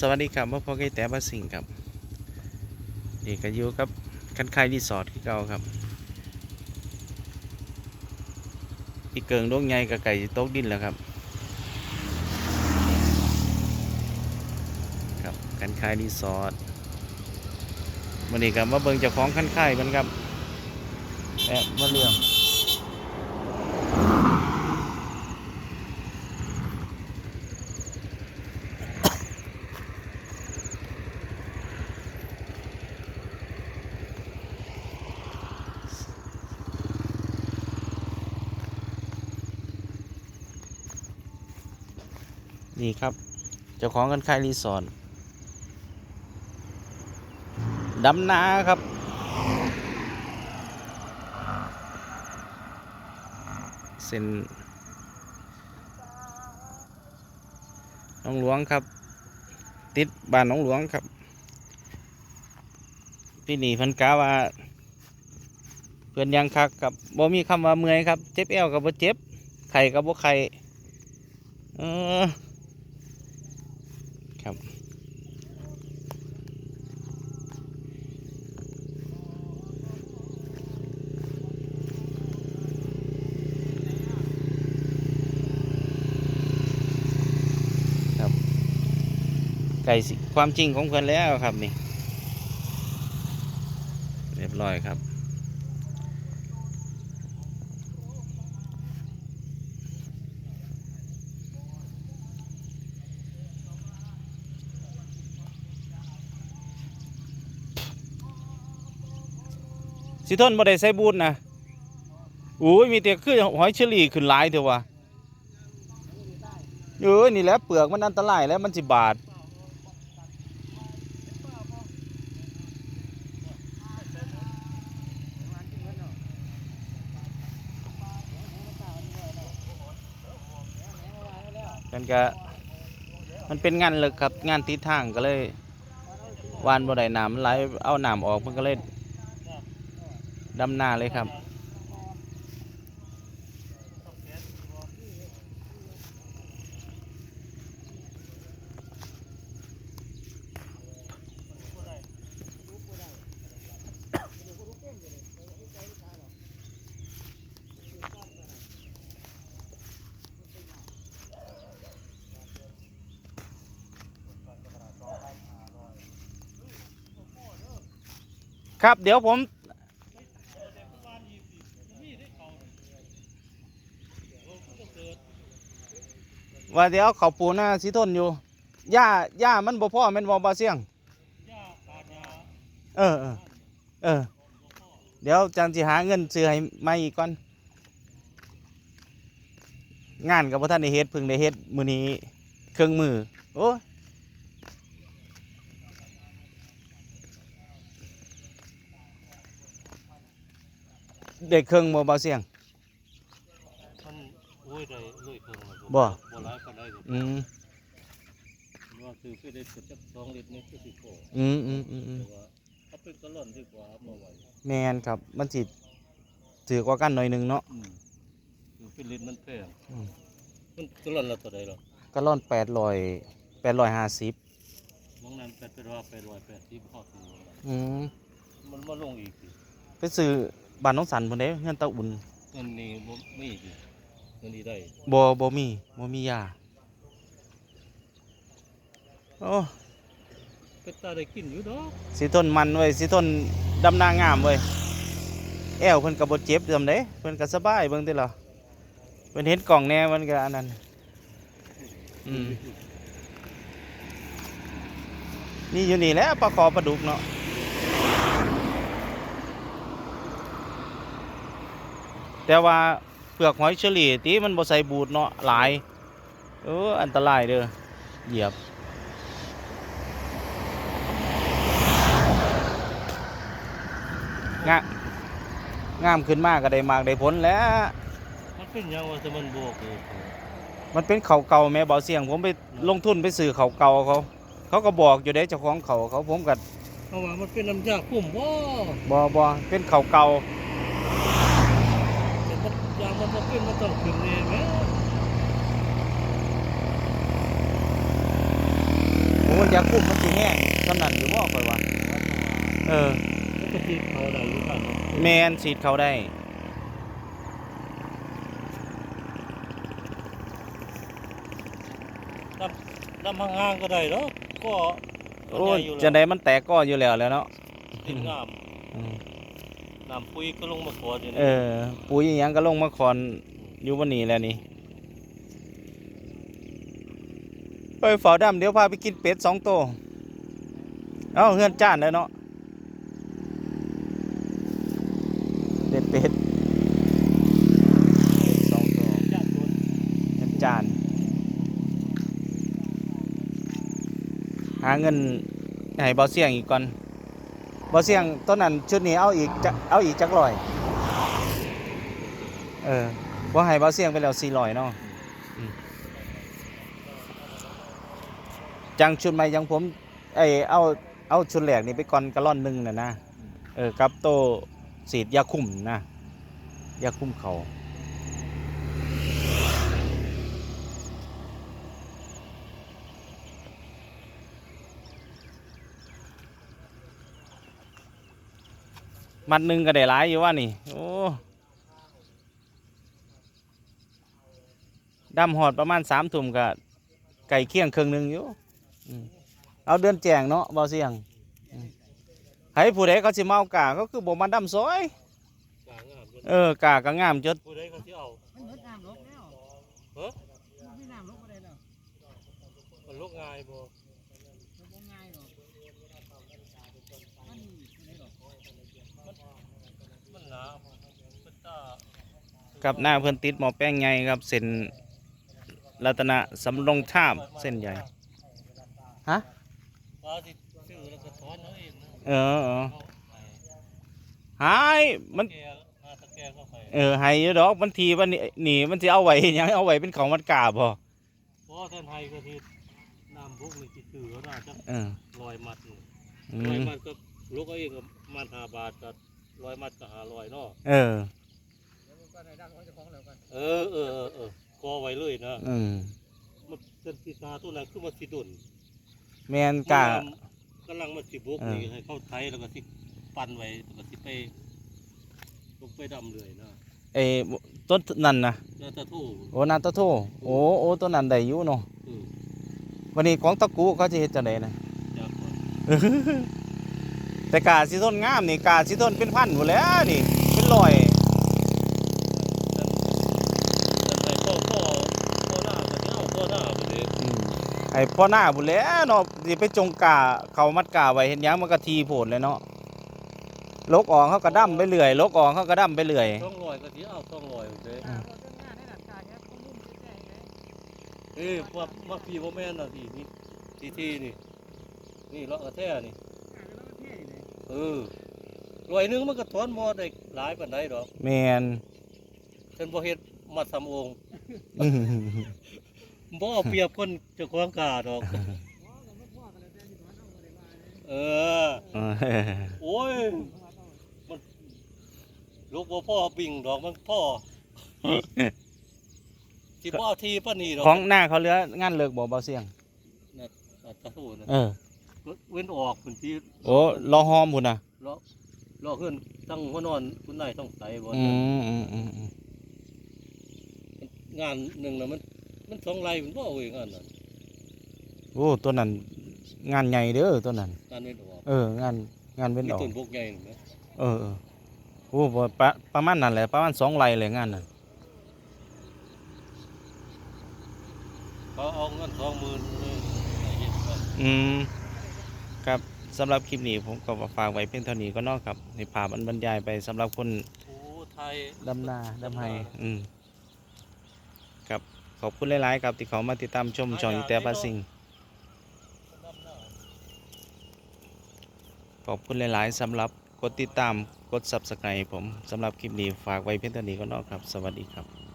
สวัสดีครับพ่อพ่อไก่แต่บ้าสิงครับนี่ก็อยู่กับคันคายรีสอร์ทที่เก่าครับอีกเกิงดวงใหญ่กับไก่โต๊กดินแล้วครับครับคันคายรีสอร์ทวันนี้ครับมาเบิ่งเจ้าของคันคายมันครับแอบมาเรื่อง นี่ครับ เจ้าของกันคายรีสอร์ทดำนาครับ เส้นน้องหลวงครับ ติดบ้านน้องหลวงครับ พี่นี่เพันกาว่า เพื่อนยังคักกับบ่มีคำว่าเมื่อยครับ เจ็บเอวกับบ่เจ็บไข่กับบ่ไข่เออ ครับ ครับไก่สิ ความจริงของเพื่อนแล้วครับนี่ เรียบร้อยครับ สิทนบ่ได้ใส่บูทนะอุ้ยมีแต่คือหอยเชอรี่ขึ้นหลายเถอะวะเออนี่แหละเปลือกมันอันตรายแล้วมันสิบาด กันก็มันเป็นงานเลิกครับ งานติดทางก็เลยวานบ่ได้น้ำไหลเอาน้ำออกมันก็เลยดำนาเลยครับ ครับ เดี๋ยวผมว่าเดี๋ยวเขาปูหน้าสีทนอยู่หญ้าหญ้ามันบ่พ่อแมันบ่บาเสียงเออเออเออ เดี๋ยวจันสิหาเงินซื้อให้ไม่อีกก่อน งานกับพ่ท่านได้เฮ็ดพิ่งได้เฮ็ดมือนี้เครื่องมือ โอ้ เด็กเครื่องบ่บาเสียงมันโอ้ยได้เลยเพิ่งแล้วบ่บ่หลายปานใดดอกอืมว่าซื้อไปได้สักจัก2ลิตรนี่คือสิพออืมอืมอืมอืมแต่ว่าถ้าเป็นกะล่อนดีกว่ามาไว้แมนครับมันสิถือกว่ากันหน่อยหนึงเนาะอืมคือเป็นลิตรมันแพงอืมมันกะล่อนละเท่าใดหรอกก็ร่อนแปดร้อยแปดร้อยห้าสิบบางนั้นเป็นว่า880พอซื้ออืมมันมาลงอีกสิไปซื้อ บ้านน้องสันพุ่นเด้เงินตาอุ่นเงินนี่บ่มีอีกสิเงินนี้ได้บ่บ่มีบ่มียาโอ้ก็ตาได้กินอยู่ดอกสิทนมันเว้ยสิทนดำนางามเว้ยแอวเพิ่นก็บ่เจ็บจำเด้เพิ่นก็สบายเบิ่งติล่ะเพิ่นเห็นกล่องแน่มันก็อันนั้นอืมนี่อยู่นี่แหละปลาคอปลาดุกเนาะ แต่ว่าเปลือกหอยเชอรี่ที่มันบ่ใส่บูดเนาะหลายเอออันตรายเด้อเหยียบงะงามขึ้นมากก็ได้มากได้ผลแหล้ว มันเป็นหยังว่าแต่มันบวกเลยมันเป็นเขาเก่าแม่เบาเสียง ผมไปลงทุนไปซื้อเขาเก่าเขา เขาก็บอกอยู่ได้เจ้าของเขาเขาผมก็เพราะว่ามันเป็นน้ำยาคุ้มบ่บ่บ่เป็นเขาเก่า แต่มันยางมันบ่เป็นมันต้องขึ้น เองแหมยาคุมมันสิแห้งสำนันอยู่บ่ค่อยว่าเออปกติเขาได้อยู่บ้านเนาะแมนฉีดเขาได้ดำห่างๆก็ได้แล้วก็โอ้ยจะได้มันแตกก้ออยู่แล้วแหล้วเนาะดินงามอืมน้ำปุ๋ยก็ลงมาขออยู่เอนี่อปุ๋ยอิหยังก็ลงมาคอนอยู่วันนี้แล้วนี่ เอ้ยฝาดำเดี๋ยวพาไปกินเป็ดสองตัวเอ้าเฮือนจ้านเลยเนาะเป็ดเป็ดเป็ดสองตัวญาติโยมเฮือนจ้าน หาเงินให้บาเสียงอีกก่อนบาเสียงต้นนั้นชุดนี้เอาอีกเอาอีกจักร้อย เออว่าให้บาเสียงไปแล้วสี่ร้อยเนาะอืม จังชุดใหม่ยังผมไอเอาเอาชุดแหลกนี่ไปก่อนกะล่อนหนึ่งน่ะนะเออกับโตสีดยาคุมนะยาคุมเขามัดหนึ่งก็ได้หลายอยู่ว่านี่ โอ้ดำหอดประมาณสามทุ่มก็ไก่เคี่ยงครึ่งหนึ่งอยู่อืม เอาเดือนแจงเนาะเบาเสียงอืมให้ผู้ใดเขาสิเมากาก็คือบ่มาดำซอยกลางงามอยู่เออกาก็งามจดผู้ใดก็สิเอามันเหมือนน้ำลกแล้วเฮ้อมันไม่น้ำลกอะไรแล้วมันลกง่ายบ่มันบ่ง่ายหรอกมันอะไรหรอกมันหนามันตากับหน้าเพื่อนติดหมอแป้งใหญ่ครับเส้นรัตนะสำรงทาบเส้นใหญ่ ฮะว่าสิซื้อแล้วก็ถอนเอาเองนะเออเออเอาไปหายมัน แกหาตะแกก็ไปเออใหายอยู่ดอกมันทีมันหนีมันจะเอาไว้เฮ็ดหยังเอาไว้เป็นของมันกาบ่เพราะท่านไทยก็ที่น้ำบุกนี่สิซื้อเขาน่าจะเออลอยมัดนี่อืลอยมมัดก็ลูกเอาเองก็มันห้าบาทก็ลอยมัดก็หาลอยเนาะเออมันก็ได้ดังของเจ้าของแล้วกันเออเออเออเออก็ไว้เลยนะ อืมมันเป็นปีตาตัวนั้นคือมันสิดุน แมนกากำลังมันสิบุกเออนี่ให้เข้าไทยแล้วก็สิปั่นไว้แล้วก็สิไปลงไปดำเลยนะไอ้ต้นนั่นนะแล้วจะทู่โอ้นาตะโทโอ้โอ้ต้นนั้นได้อยู่เนาะเออวันนี้ของตะกูเขาจะเฮ็ดจังไดนะ จากก่อนแต่กาสิต้นงามนี่กาสิต้นเป็นพันหมดแหล้วนี่ เป็นร้อย แต่ไปพ่อพ่อพ่อหน้าก็สิเอาพ่อหน้าไปเลย อืมไอ้พ่อหน้าบุญแหล้วเนาะสิไปจงกาเขามัดกาไว้เห็นยังมันก็ทีโผลเลยเนาะลกออกเขาก็ดั้มไปเรื่อยลกออกเขาก็ดั้มไปเรื่อยต้องลอยก็สิเอาต้องลอยไปเลยถ้าเราเจ้างานในหลักการเนี่ยผมมุ่งแจ้งเลยเอ้ยว่ามาพี่บ่แม่นน่ะพี่นี่ทีทีนี่ นี่เลาะกระแท้นี่อ่านแล้วมันเท่อยู่เลยเออลอยหนึงมันก็ถอนหมอได้หลายปานใดดอกแมนเพิ่นบ่เฮ็ดมัดสำองค์อื้อหือ บ่เอาเปรียบคนเจ้าของกาดอกอ๋อแต่ไม่พ่อกันเลยแต่ที่ถอนเอาอะไรมาเลยเออ เออโอ้ย มันลูกบ่พ่อบิ่งดอกมันพ่อสิบ่เอาทีปานนี้ดอกของหน้าเขาเหลืองานเลิกบ่เบาเสียงอะตะทูนะเออ เว้นออกพื้นที่โอ้รอหอมพุ่นน่ะเลาะเลาะขึ้นตั้งหัวนอนคุณนายต้องใส่บ่อืมอืมอืมอืมงานหนึงน่ะมัน มันสองไร่มันบ่เอาเองงานน่ะโอ้ตัวนั้น งานใหญ่เด้อตัวนั้นงานเว้นออกเอองานงานเป็นมีดอก ต้นบกใหญ่นี่แหมเออเออโอ้บ่ประประมาณนั้นแหละประมาณสองไร่เลยงานนั้นเขาเอาเงิน20,000เลยให้เฮ็ดไปอืมครับสำหรับคลิปนี้ผมก็ฝากไว้เพียงเท่านี้ก็เนอกครับในภาพมันบรรยายไปสำหรับคน โอ้ไทย ดำนาดำไห้อืมครับ ขอบคุณหลาย ๆ ครับที่เขามาติดตามชมช่องอีแต่ปาสิงขอบคุณหลาย ๆสำหรับกดติดตามกด subscribe ผมสำหรับคลิปนี้ฝากไว้เพียงเท่านี้ก็เนอกครับ สวัสดีครับ